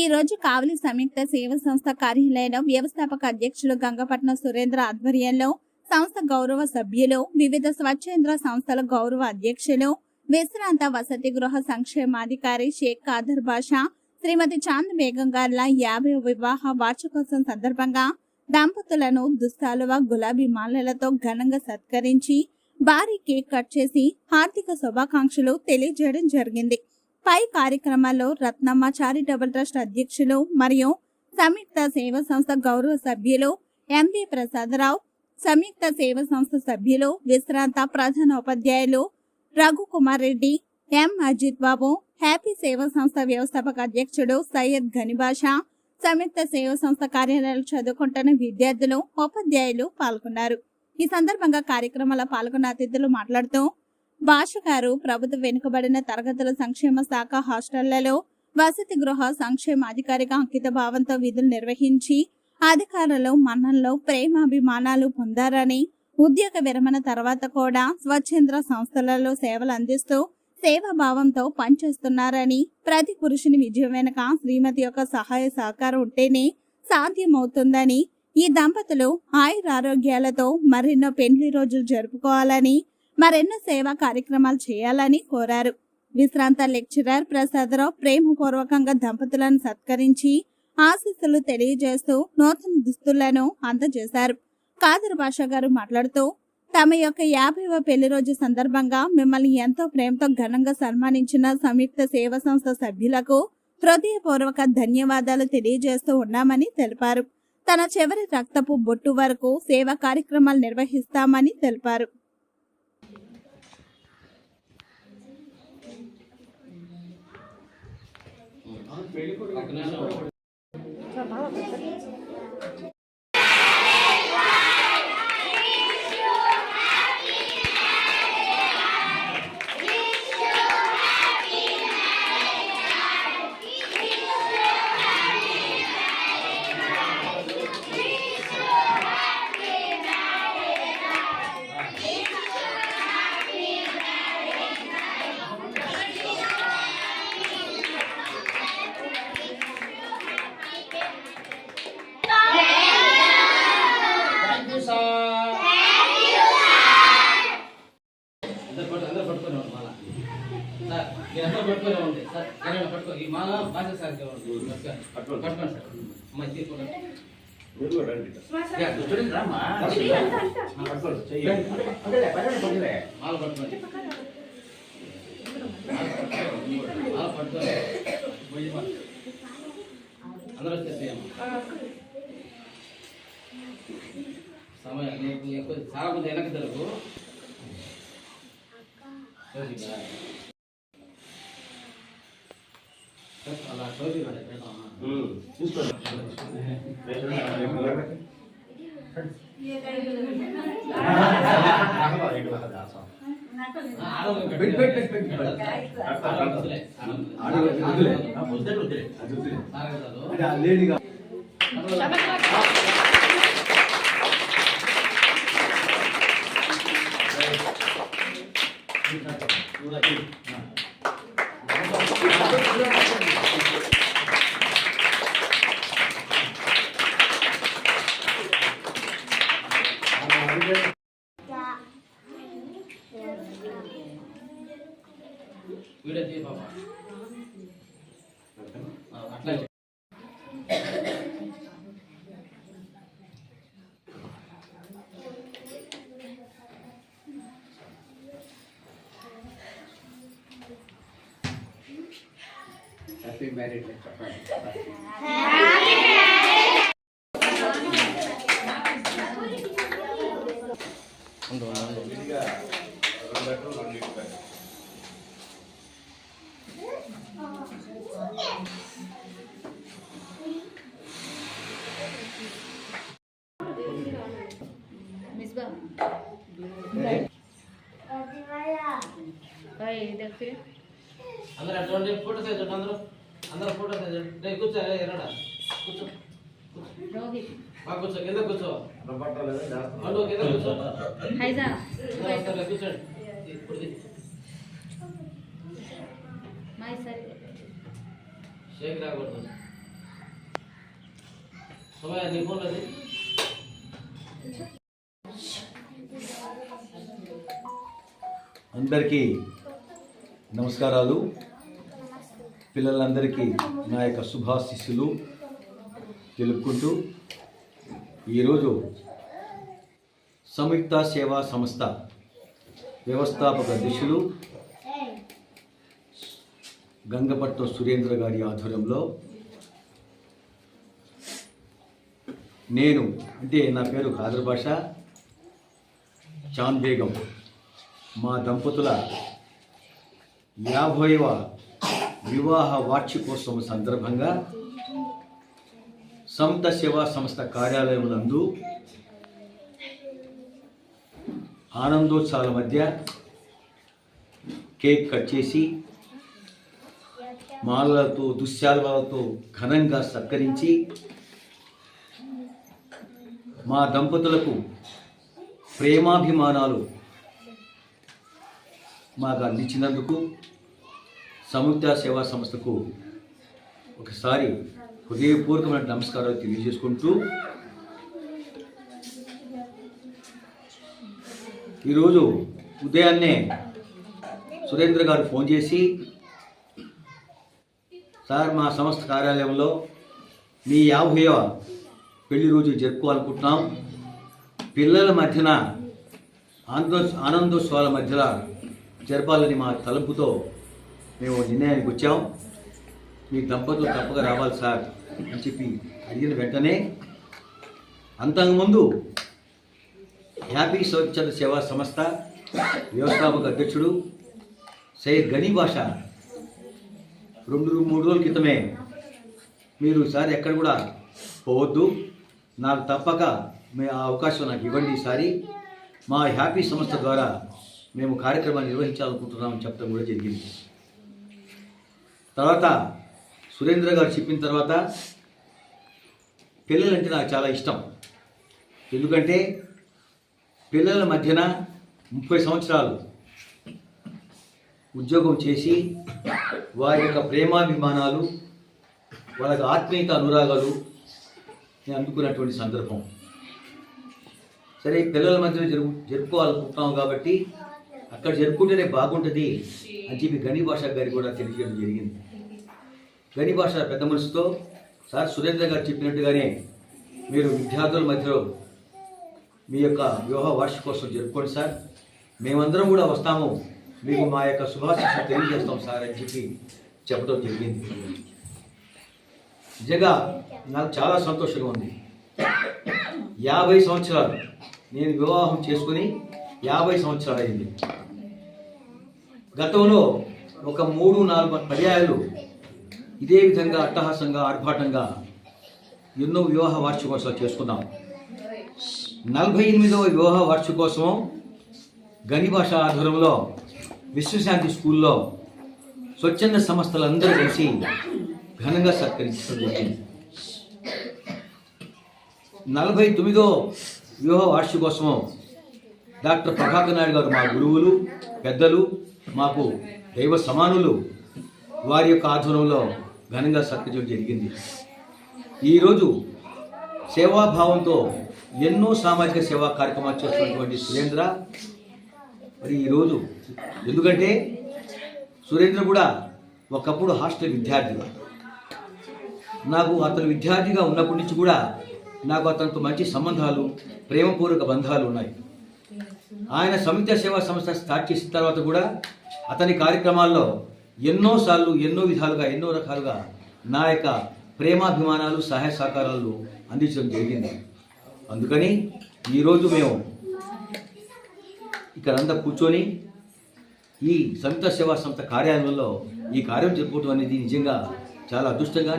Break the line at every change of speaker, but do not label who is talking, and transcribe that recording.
ఈ రోజు కావలి సంయుక్త సేవ సంస్థ కార్యాలయంలో వ్యవస్థాపక అధ్యక్షులు గంగపట్నం సురేంద్ర ఆధ్వర్యంలో సంస్థ గౌరవ సభ్యులు వివిధ స్వచ్ఛేంద్ర సంస్థల గౌరవ అధ్యక్షులు విశ్రాంత వసతి గృహ సంక్షేమాధికారి షేక్ ఖాదర్ బాషా శ్రీమతి చాంద్ బేగం గారిల యాభై వివాహ వార్షికోత్సవం సందర్భంగా దంపతులను దుస్తాలువ గులాబీ మాలలతో ఘనంగా సత్కరించి భారీ కేక్ కట్ చేసి హార్దిక శుభాకాంక్షలు తెలియజేయడం జరిగింది. పై కార్యక్రమాల్లో రత్నమ్మ చారిటబుల్ ట్రస్ట్ అధ్యక్షులు మరియు సంయుక్త సేవ సంస్థ గౌరవ సభ్యులు ఎంవి ప్రసాదరావు సంయుక్త సేవ సంస్థ సభ్యులు విశ్రాంత ప్రధాన ఉపాధ్యాయులు రఘుకుమార్ రెడ్డి ఎం అజిత్ బాబు హ్యాపీ సేవ సంస్థ వ్యవస్థాపక అధ్యక్షుడు సయ్యద్ గనిబాషా సంయుక్త సేవ సంస్థ కార్యాలయాలు చదువుకుంటున్న విద్యార్థులు ఉపాధ్యాయులు పాల్గొన్నారు. ఈ సందర్భంగా కార్యక్రమంలో పాల్గొన్న అతిథులు మాట్లాడుతూ భాష గారు ప్రభుత్వ వెనుకబడిన తరగతుల సంక్షేమ శాఖ హాస్టళ్ళలో వసతి గృహ సంక్షేమ అధికారిగా అంకిత భావంతో విధులు నిర్వహించి అధికారులు మన్నల్లో ప్రేమాభిమానాలు పొందారని ఉద్యోగ విరమణ తర్వాత కూడా స్వచ్ఛంద్ర సంస్థలలో సేవలు అందిస్తూ సేవాభావంతో పనిచేస్తున్నారని ప్రతి పురుషుని విజయం వెనుక శ్రీమతి యొక్క సహాయ సహకారం ఉంటేనే సాధ్యమవుతుందని ఈ దంపతులు ఆయురారోగ్యాలతో మరెన్నో పెండ్లి రోజులు జరుపుకోవాలని మరెన్నో సేవా కార్యక్రమాలు చేయాలని కోరారు. విశ్రాంత లెక్చరర్ ప్రసాదరావు ప్రేమపూర్వకంగా దంపతులను సత్కరించి ఆశీస్సులు తెలియజేస్తూ నూతన దుస్తులను అందజేశారు. కాదర్ భాష గారు మాట్లాడుతూ తమ యొక్క యాభైవ పెళ్ళి రోజు సందర్భంగా మిమ్మల్ని ఎంతో ప్రేమతో ఘనంగా సన్మానించిన సంయుక్త సేవా సంస్థ సభ్యులకు హృదయపూర్వక ధన్యవాదాలు తెలియజేస్తూ ఉన్నామని తెలిపారు. తన చివరి రక్తపు బొట్టు వరకు సేవా కార్యక్రమాలు నిర్వహిస్తామని తెలిపారు.
ఒక్క నిమిషం. అందరు పట్టు అందరు పట్టుకొని ఉండండి మాల? సార్ మీరు అందరూ పట్టుకొని ఉండండి సార్ కిరణ్ పట్టుకో ఈ మాల భాష సార్ పట్టుకోండి. సార్. అమ్మ తీసుకోండి. యా, చూడండి రామ్మా. మాల పట్టుకోండి. మాల పట్టుకోండి. పోయి మా. అందరూ వచ్చేసి అమ్మ. సమయం నీకు ఎక్కువ చాలా మంది వెనక్కి తెలుగు
లేడీగా
అట్లా
హ్యాపీ మ్యారేజ్ చెప్పండి
ఉండు ఉండు, ఉండు అందరూ అటు చూడండి ఫోటో సైజ్ చూడండి అందరూ అందరూ ఫోటో రే కూర్చో ఎరడా కూర్చో. బాగా కూర్చో కింద కూర్చో. అల్లు కింద కూర్చో. కూర్చోండి. షేక్ రాకూడదు. సోమయ్య నీ ఫోన్లో అది?
అందరికీ నమస్కారాలు. పిల్లలందరికీ నా యొక్క శుభాశిస్సులు తెలుపుకుంటూ ఈరోజు సంయుక్త సేవా సంస్థ వ్యవస్థాపక అధ్యక్షులు గంగపట్నం సురేంద్ర గారి ఆధ్వర్యంలో నేను అంటే నా పేరు ఖాదర్ భాష చాంద్ బేగం. మా దంపతుల యాభైవ వివాహ వార్షికోత్సవం సందర్భంగా సంత సేవా సంస్థ కార్యాలయం నందు ఆనందోత్సవాల మధ్య కేక్ కట్ చేసి మాలలతో దుశ్శాలతో ఘనంగా సత్కరించి మా దంపతులకు ప్రేమాభిమానాలు మాకు అందించినందుకు సముద్ర సేవా సంస్థకు ఒకసారి హృదయపూర్వకమైన నమస్కారాలు తెలియజేసుకుంటూ ఈరోజు ఉదయాన్నే సురేంద్ర గారు ఫోన్ చేసి సార్ మా సంస్థ కార్యాలయంలో మీ యాభైవ పెళ్ళి రోజు జరుపుకోవాలనుకుంటున్నాం. పిల్లల మధ్యన ఆనందో ఆనందోత్సవాల మధ్యలో జరపాలని మా తలంపుతో మేము నిర్ణయానికి వచ్చాం. మీ దంపతులు తప్పక రావాలి సార్ అని చెప్పి అడిగిన వెంటనే అంతకుముందు హ్యాపీ స్వచ్ఛంద సేవా సంస్థ వ్యవస్థాపక అధ్యక్షుడు సయ్యద్ గనీ భాష రెండు మూడు రోజుల క్రితమే మీరు సార్ ఎక్కడ కూడా పోవద్దు. నాకు తప్పక మీ ఆ అవకాశం నాకు ఇవ్వండి ఈసారి. మా హ్యాపీ సంస్థ ద్వారా మేము కార్యక్రమాన్ని నిర్వహించాలనుకుంటున్నామని చెప్పడం కూడా జరిగింది. తర్వాత సురేంద్ర గారు చెప్పిన తర్వాత పిల్లలంటే నాకు చాలా ఇష్టం. ఎందుకంటే పిల్లల మధ్యన ముప్పై సంవత్సరాలు ఉద్యోగం చేసి వారి యొక్క ప్రేమాభిమానాలు వాళ్ళ ఆత్మీయత అనురాగాలు నేను అందుకున్నటువంటి సందర్భం. సరే పిల్లల మధ్యలో జరుపు జరుపుకోవాలనుకుంటున్నాం కాబట్టి అక్కడ జరుపుకుంటేనే బాగుంటుంది అని చెప్పి గణి భాష గారికి కూడా తెలియజేయడం జరిగింది. గణి భాష పెద్ద మనసుతో సార్ సురేంద్ర గారు చెప్పినట్టుగానే మీరు విద్యార్థుల మధ్యలో మీ యొక్క వివాహ వార్షికోత్సవం జరుపుకోండి సార్. మేమందరం కూడా వస్తాము. మీకు మా యొక్క శుభాశిక్ష తెలియజేస్తాం సార్ అని చెప్పి చెప్పడం జరిగింది. నిజంగా నాకు చాలా సంతోషంగా ఉంది. యాభై సంవత్సరాలు నేను వివాహం చేసుకుని యాభై సంవత్సరాలు అయింది. గతంలో ఒక మూడు నాలుగు పర్యాయాలు ఇదే విధంగా అట్టహాసంగా ఆర్భాటంగా ఎన్నో వివాహ వార్షికోత్సవాలు చేసుకున్నాం. నలభై ఎనిమిదవ వివాహ వార్షికోత్సవం గని భాష ఆధ్వర్యంలో విశ్వశాంతి స్కూల్లో స్వచ్ఛంద సంస్థలందరూ కలిసి ఘనంగా సత్కరించడం జరిగింది. నలభై తొమ్మిదో వివాహ వార్షికోత్సవం డాక్టర్ ప్రభాకర్ నాయుడు గారు మా గురువులు పెద్దలు మాకు దైవ సమానులు వారి యొక్క ఆధ్వర్యంలో ఘనంగా సత్కరించడం జరిగింది. ఈరోజు సేవాభావంతో ఎన్నో సామాజిక సేవా కార్యక్రమాలు చేస్తున్నటువంటి సురేంద్ర. మరి ఈరోజు ఎందుకంటే సురేంద్ర కూడా ఒకప్పుడు హాస్టల్ విద్యార్థిగా నాకు అతను విద్యార్థిగా ఉన్నప్పటి నుంచి కూడా నాకు అతనితో మంచి సంబంధాలు ప్రేమపూర్వక బంధాలు ఉన్నాయి. ఆయన సంయుక్త సేవా సంస్థ స్టార్ట్ చేసిన తర్వాత కూడా అతని కార్యక్రమాల్లో ఎన్నోసార్లు ఎన్నో విధాలుగా ఎన్నో రకాలుగా నా యొక్క ప్రేమాభిమానాలు సహాయ సహకారాలు అందించడం జరిగింది. అందుకని ఈరోజు మేము ఇక్కడ అంతా కూర్చొని ఈ సంత సేవా సంస్థ కార్యాలయంలో ఈ కార్యం జరుపుకోవడం అనేది నిజంగా చాలా అదృష్టంగా